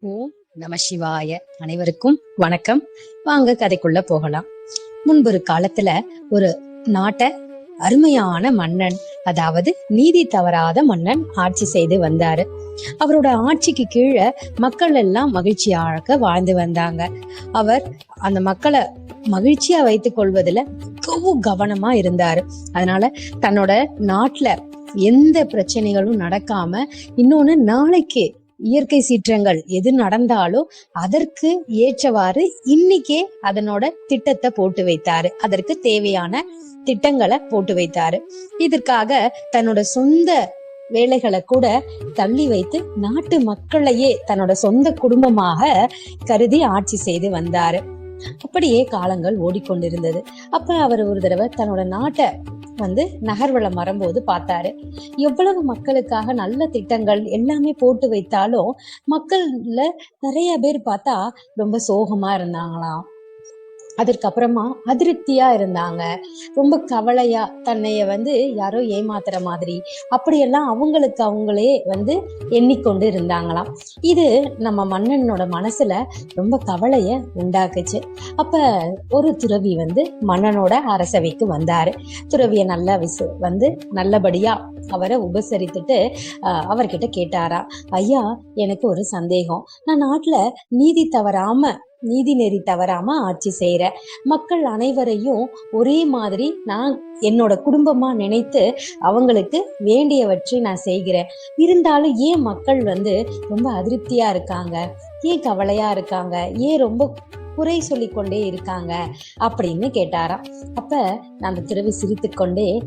ஓம் நம சிவாய. அனைவருக்கும் வணக்கம். வாங்க கதைக்குள்ள போகலாம். முன்பொரு காலத்துல ஒரு நாட்டை அருமையான மன்னன் அதாவது நீதி தவறாத மன்னன் ஆட்சி செய்து வந்தாரு. அவரோட ஆட்சிக்கு கீழே மக்கள் எல்லாம் மகிழ்ச்சியாக வாழ்ந்து வந்தாங்க. அவர் அந்த மக்களை மகிழ்ச்சியா வைத்துக் கொள்வதுல மிகவும் கவனமா இருந்தாரு. அதனால தன்னோட நாட்டுல எந்த பிரச்சனைகளும் நடக்காம இன்னொன்னு நாளைக்கு இயற்கை சீற்றங்கள் எது நடந்தாலும் அதற்கு ஏற்றவாறு இன்னைக்கே அதனோட திட்டத்தை போட்டு வைத்தாரு. அதற்கு தேவையான திட்டங்களை போட்டு வைத்தாரு. இதற்காக தன்னோட சொந்த வேலைகளை கூட தள்ளி வைத்து நாட்டு மக்களையே தன்னோட சொந்த குடும்பமாக கருதி ஆட்சி செய்து வந்தாரு. அப்படியே காலங்கள் ஓடிக்கொண்டிருந்தது. அப்ப அவர் ஒரு தடவை தன்னோட நாட்டை வந்து நகர்வளம் வரும்போது பார்த்தாரு. எவ்வளவு மக்களுக்காக நல்ல திட்டங்கள் எல்லாமே போட்டு வைத்தாலும் மக்கள்ல நிறைய பேர் பார்த்தா ரொம்ப சோகமா இருந்தாங்களாம். அதற்கப்புறமா அதிருப்தியா இருந்தாங்க. ரொம்ப கவலையா தன்னைய வந்து யாரோ ஏமாத்துற மாதிரி. அப்படியெல்லாம் அவங்களுக்கு அவங்களே வந்து எண்ணிக்கொண்டு இருந்தாங்களாம். இது நம்ம மன்னனோட மனசுல ரொம்ப கவலைய உண்டாக்குச்சு. அப்ப ஒரு துறவி வந்து மன்னனோட அரசவைக்கு வந்தாரு. துறவிய நல்லா விசு வந்து நல்லபடியா அவரை உபசரித்துட்டு அவர்கிட்ட கேட்டாரா ஐயா எனக்கு ஒரு சந்தேகம். நான் நாட்டுல நீதி தவறாம நீதி நெறி தவறாம ஆட்சி செய்யறேன் மக்கள் அனைவரையும் ஒரே மாதிரி நான் என்னோட குடும்பமா நினைத்து அவங்களுக்கு வேண்டியவற்றை நான் செய்கிறேன். இருந்தாலும் ஏன் மக்கள் வந்து ரொம்ப அதிருப்தியா இருக்காங்க? ஏன் கவலையா இருக்காங்க? ஏன் ரொம்ப குறை சொல்லி கொண்டே இருக்காங்க? அப்படின்னு கேட்டாராம். அப்ப நான் அந்த துறவி சிரித்து கொண்டே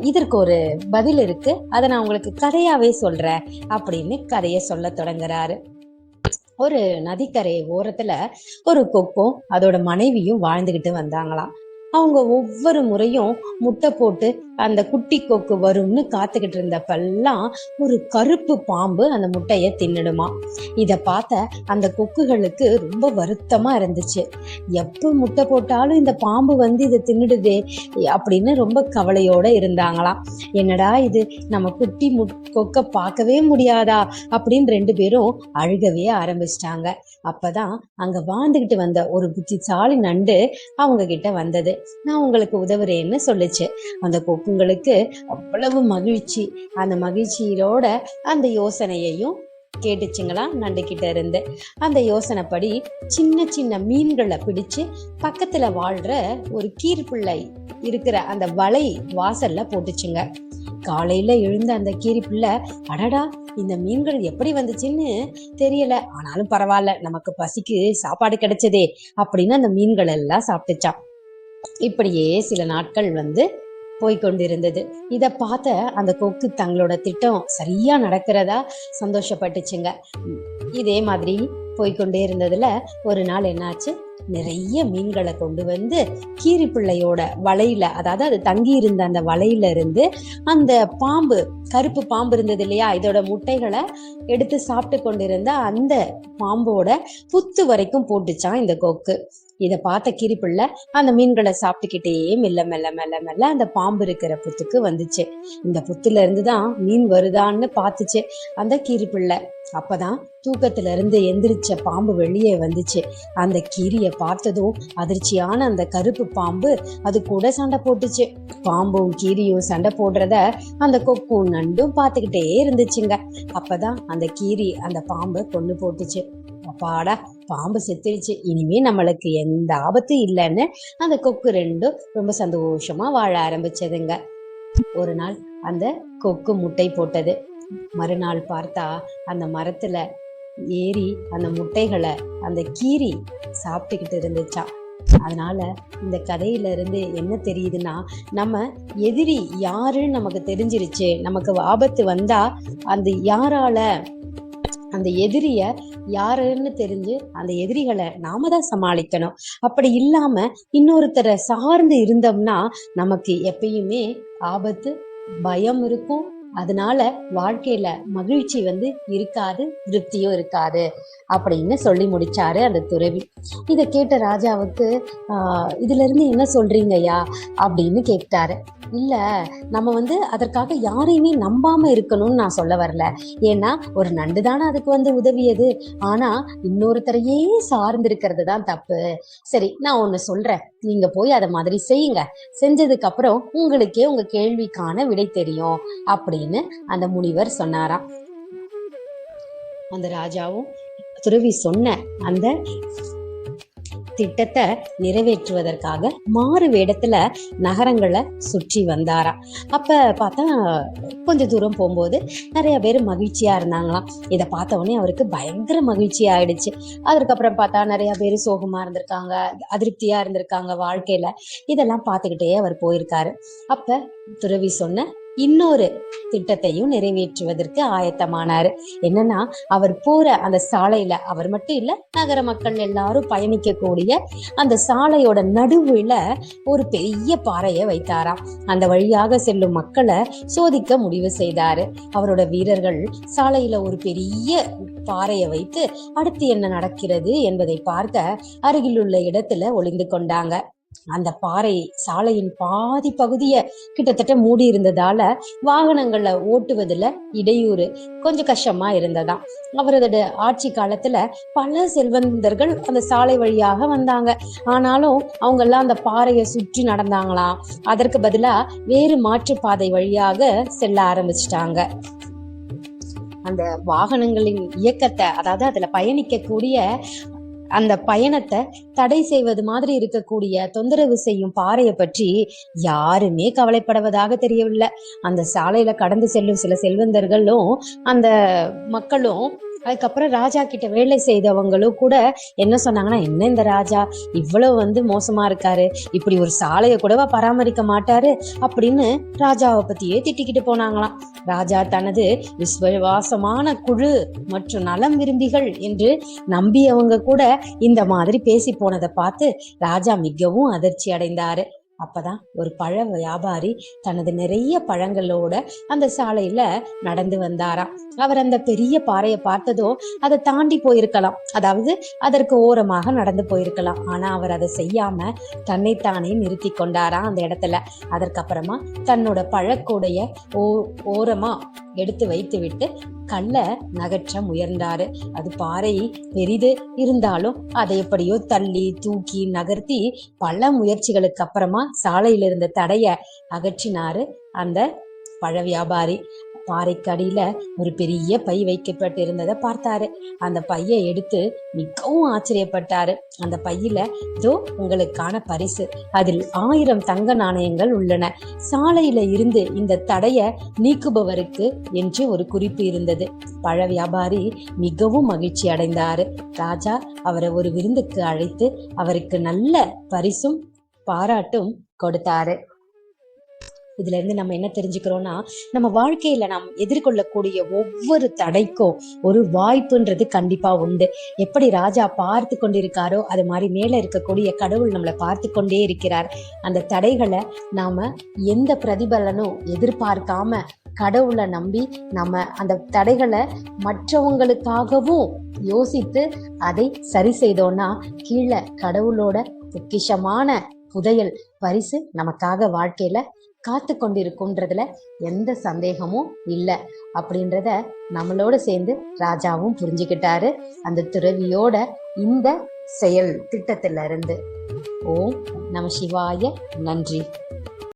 இதற்கு ஒரு பதில் இருக்கு. அதை நான் உங்களுக்கு கதையாவே சொல்றேன். அப்படின்னு கதையை சொல்ல தொடங்குறாரு. ஒரு நதிக்கரை ஓரத்துல ஒரு கொக்கும் அதோட மனைவியும் வாழ்ந்துகிட்டு வந்தாங்களாம். அவங்க ஒவ்வொரு முறையும் முட்டை போட்டு அந்த குட்டி கொக்கு வரும்னு காத்துக்கிட்டு இருந்தப்பெல்லாம் ஒரு கருப்பு பாம்பு அந்த முட்டையை தின்னுடுமா. இத பார்த்த அந்த கொக்குகளுக்கு ரொம்ப வருத்தமா இருந்துச்சு. எப்போ முட்டை போட்டாலும் இந்த பாம்பு வந்து இதை தின்னுடுதே அப்படின்னு ரொம்ப கவலையோட இருந்தாங்களாம். என்னடா இது நம்ம குட்டி மு கொக்க பார்க்கவே முடியாதா அப்படின்னு ரெண்டு பேரும் அழுகவே ஆரம்பிச்சிட்டாங்க. அப்பதான் அங்க வாழ்ந்துகிட்டு வந்த ஒரு புத்திசாலி நண்டு அவங்க கிட்ட வந்தது. நான் உங்களுக்கு உதவுறேன்னு சொல்லுச்சு. அந்த கொக்கு உங்களுக்கு அவ்வளவு மகிழ்ச்சி. அந்த மகிழ்ச்சியோட அந்த யோசனையையும் கேட்டுச்சுங்களா? நண்டுகிட்ட இருந்து. அந்த யோசனைப்படி சின்ன சின்ன மீன்களை பிடிச்சு பக்கத்துல வாழ்ற ஒரு கீர்பிள்ளை இருக்கிற அந்த வலை வாசல்ல போட்டுச்சுங்க. காலையில எழுந்த அந்த கீரிப்பிள்ளை அடடா இந்த மீன்கள் எப்படி வந்துச்சுன்னு தெரியல. ஆனாலும் பரவாயில்ல நமக்கு பசிக்கு சாப்பாடு கிடைச்சதே அப்படின்னு அந்த மீன்கள் எல்லாம் சாப்பிட்டுச்சான் இப்படியே சில நாட்கள் வந்து போய்கொண்டிருந்தது இத பார்த்த அந்த கொக்கு தங்களோட திட்டம் சரியா நடக்கிறதா சந்தோஷப்பட்டுச்சுங்க. இதே மாதிரி போய்க்கொண்டே இருந்ததுல ஒரு நாள் என்னாச்சு? நிறைய மீன்களை கொண்டு வந்து கீரிப்பிள்ளையோட வலையில அதாவது அது தங்கி இருந்த அந்த வலையில இருந்து அந்த பாம்பு கருப்பு பாம்பு இருந்தது இல்லையா? இதோட முட்டைகளை எடுத்து சாப்பிட்டு கொண்டிருந்த அந்த பாம்போட புத்து வரைக்கும் போட்டுச்சான் இந்த கொக்கு. இதை பார்த்த கிரிப்பிள்ளை அந்த மீன்களை சாப்பிட்டுக்கிட்டே மெல்ல மெல்ல மெல்ல மெல்ல அந்த பாம்பு இருக்கிற புத்துக்கு வந்துச்சு. இந்த புத்துல இருந்து தான் மீன் வருதான்னு பார்த்துச்சு. அந்த கிரிப்பிள்ளை அப்பதான் தூக்கத்துல இருந்து எந்திரிச்ச பாம்பு வெளியே வந்துச்சு. அந்த கீரிய பார்த்ததும் அதிர்ச்சியான அந்த கருப்பு பாம்பு அது கூட சண்டை போட்டுச்சு. பாம்பும் கீரியும் சண்டை போடுறத அந்த கொக்கும் நண்டும் பார்த்துக்கிட்டே இருந்துச்சுங்க. அப்பதான் அந்த கீரி அந்த பாம்பை கொண்டு போட்டுச்சு. அப்பாடா பாம்பு செத்துடுச்சு இனிமே நம்மளுக்கு எந்த ஆபத்தும் இல்லைன்னு அந்த கொக்கு ரெண்டும் ரொம்ப சந்தோஷமா வாழ ஆரம்பிச்சதுங்க. ஒரு நாள் அந்த கொக்கு முட்டை போட்டது. மறுநாள் பார்த்தா அந்த மரத்துல ஏறி அந்த முட்டைகளை அந்த கீரி சாப்பிட்டுக்கிட்டு இருந்துச்சா. அதனால இந்த கதையில இருந்து என்ன தெரியுதுன்னா நம்ம எதிரி யாருன்னு நமக்கு தெரிஞ்சிருச்சு. நமக்கு ஆபத்து வந்தா அந்த யாரால அந்த எதிரிய யாருன்னு தெரிஞ்சு அந்த எதிரிகளை நாம தான் சமாளிக்கணும். அப்படி இல்லாம இன்னொருத்தரை சார்ந்து இருந்தோம்னா நமக்கு எப்பயுமே ஆபத்து பயம் இருக்கும் அதனால வாழ்க்கையில மகிழ்ச்சி வந்து இருக்காது திருப்தியும் இருக்காது அப்படின்னு சொல்லி முடிச்சாரு அந்த துறவி. இதை கேட்ட ராஜாவுக்கு ஆஹ் இதுல இருந்து என்ன சொல்றீங்கய்யா? அப்படின்னு கேட்டாரு. இல்ல நம்ம வந்து அதற்காக யாரையுமே நம்பாம இருக்கணும்னு நான் சொல்ல வரல. ஏன்னா ஒரு நண்டு தானே அதுக்கு வந்து உதவியது. ஆனா இன்னொருத்தரையே சார்ந்து இருக்கிறது தான் தப்பு. சரி நான் ஒண்ணு சொல்றேன். நீங்க போய் அதை மாதிரி செய்யுங்க. செஞ்சதுக்கு அப்புறம் உங்களுக்கே உங்க கேள்விக்கான விடை தெரியும். அப்படி அப்படின்னு அந்த முனிவர் சொன்னாராம். அந்த ராஜாவும் துறவி சொன்ன அந்த திட்டத்தை நிறைவேற்றுவதற்காக மாறு வேடத்துல நகரங்களை சுற்றி வந்தாராம். அப்ப பார்த்தா கொஞ்ச தூரம் போகும்போது நிறைய பேர் மகிழ்ச்சியா இருந்தாங்களாம். இதை பார்த்த உடனே அவருக்கு பயங்கர மகிழ்ச்சி ஆயிடுச்சு. அதுக்கப்புறம் பார்த்தா நிறைய பேர் சோகமா இருந்திருக்காங்க அதிருப்தியா இருந்திருக்காங்க வாழ்க்கையில. இதெல்லாம் பார்த்துக்கிட்டே அவர் போயிருக்காரு. அப்ப துறவி சொன்ன இன்னொரு திட்டத்தையும் நிறைவேற்றுவதற்கு ஆயத்தமானாரு. என்னன்னா அவர் போற அந்த சாலையில அவர் மட்டும் இல்ல நகர மக்கள் எல்லாரும் பயணிக்கக்கூடிய அந்த சாலையோட நடுவுல ஒரு பெரிய பாறையை வைத்தாராம். அந்த வழியாக செல்லும் மக்களை சோதிக்க முடிவு செய்தாரு. அவரோட வீரர்கள் சாலையில ஒரு பெரிய பாறையை வைத்து அடுத்து என்ன நடக்கிறது என்பதை பார்க்க அருகிலுள்ள இடத்துல ஒளிந்து கொண்டாங்க. அந்த பாறை சாலையின் பாதி பகுதியை கிட்டத்தட்ட மூடி இருந்ததால வாகனங்களை ஓட்டுவதுல இடையூறு கொஞ்சம் கஷ்டமா இருந்ததாம். அவரது ஆட்சி காலத்துல பல செல்வந்தர்கள் அந்த சாலை வழியாக வந்தாங்க. ஆனாலும் அவங்க எல்லாம் அந்த பாறையை சுற்றி நடந்தாங்களாம். அதற்கு பதிலா வேறு மாற்றுப்பாதை வழியாக செல்ல ஆரம்பிச்சிட்டாங்க. அந்த வாகனங்களின் இயக்கத்தை அதாவது அதுல பயணிக்கக்கூடிய அந்த பயணத்தை தடை செய்வது மாதிரி இருக்கக்கூடிய தொந்தரவு செய்யும் பாறையை பற்றி யாருமே கவலைப்படுவதாக தெரியவில்லை. அந்த சாலையில கடந்து செல்லும் சில செல்வந்தர்களும் அந்த மக்களும் அதுக்கப்புறம் ராஜா கிட்ட வேலை செய்தவங்களும் கூட என்ன சொன்னாங்கன்னா என்ன இந்த ராஜா? இவ்வளவு வந்து மோசமா இருக்காரு. இப்படி ஒரு சாலையை கூடவா பராமரிக்க மாட்டாரு? அப்படின்னு ராஜாவை பத்தியே திட்டிக்கிட்டு போனாங்களாம். ராஜா தனது விஸ்வவாசமான குழு மற்றும் நலம் விரும்பிகள் என்று நம்பியவங்க கூட இந்த மாதிரி பேசி போனதை பார்த்து ராஜா மிகவும் அதிர்ச்சி அடைந்தாரு. அப்பதான் ஒரு பழ வியாபாரி தனது நிறைய பழங்களோட அந்த சாலையில நடந்து வந்தாராம். அவர் அந்த பெரிய பாறையை பார்த்ததோ அதை தாண்டி போயிருக்கலாம். அதாவது அதற்கு ஓரமாக நடந்து போயிருக்கலாம். ஆனா அவர் அதை செய்யாம தன்னைத்தானே நிறுத்தி கொண்டாராம் அந்த இடத்துல. அதற்கப்புறமா தன்னோட பழக்கூடைய ஓ ஓரமா எடுத்து வைத்து விட்டு கல்ல நகற்ற முயன்றாரு. அது பாறை பெரிது இருந்தாலும் அதை எப்படியோ தள்ளி தூக்கி நகர்த்தி பல முயற்சிகளுக்கு அப்புறமா சாலையில இருந்த தடைய அகற்றினாரு அந்த பழ வியாபாரி. பாறைக்கடியில ஒரு பெரிய பை வைக்கப்பட்டு இருந்ததை பார்த்தாரு. அந்த பையை எடுத்து மிகவும் ஆச்சரியப்பட்டாரு. அந்த பையில இதோ உங்களுக்கான பரிசு. அதில் ஆயிரம் தங்க நாணயங்கள் உள்ளன. சாலையில இருந்து இந்த தடைய நீக்குபவருக்கு என்று ஒரு குறிப்பு இருந்தது. பழ வியாபாரி மிகவும் மகிழ்ச்சி அடைந்தாரு. ராஜா அவரை ஒரு விருந்துக்கு அழைத்து அவருக்கு நல்ல பரிசும் பாராட்டும் கொடுத்தாரு. இதுல இருந்து நம்ம என்ன தெரிஞ்சுக்கிறோம்னா நம்ம வாழ்க்கையில நாம் எதிர்கொள்ளக்கூடிய ஒவ்வொரு தடைக்கும் ஒரு வாய்ப்புன்றது கண்டிப்பா உண்டு. எப்படி ராஜா பார்த்து கொண்டிருக்காரோ அது மாதிரி மேல இருக்கக்கூடிய கடவுள் நம்மளை பார்த்து கொண்டே இருக்கிறார். அந்த தடைகளை நாம எந்த பிரதிபலனும் எதிர்பார்க்காம கடவுளை நம்பி நம்ம அந்த தடைகளை மற்றவங்களுக்காகவும் யோசித்து அதை சரி செய்தோம்னா கீழே கடவுளோட பொக்கிஷமான புதையல் பரிசு நமக்காக வாழ்க்கையில காத்து கொண்டிருக்கும்ன்றதுல எந்த சந்தேகமும் இல்லை அப்படின்றத நம்மளோட சேர்ந்து ராஜாவும் புரிஞ்சுக்கிட்டாரு. அந்த துறவியோட இந்த செயல் திட்டத்திலிருந்து. ஓம் நம சிவாய. நன்றி.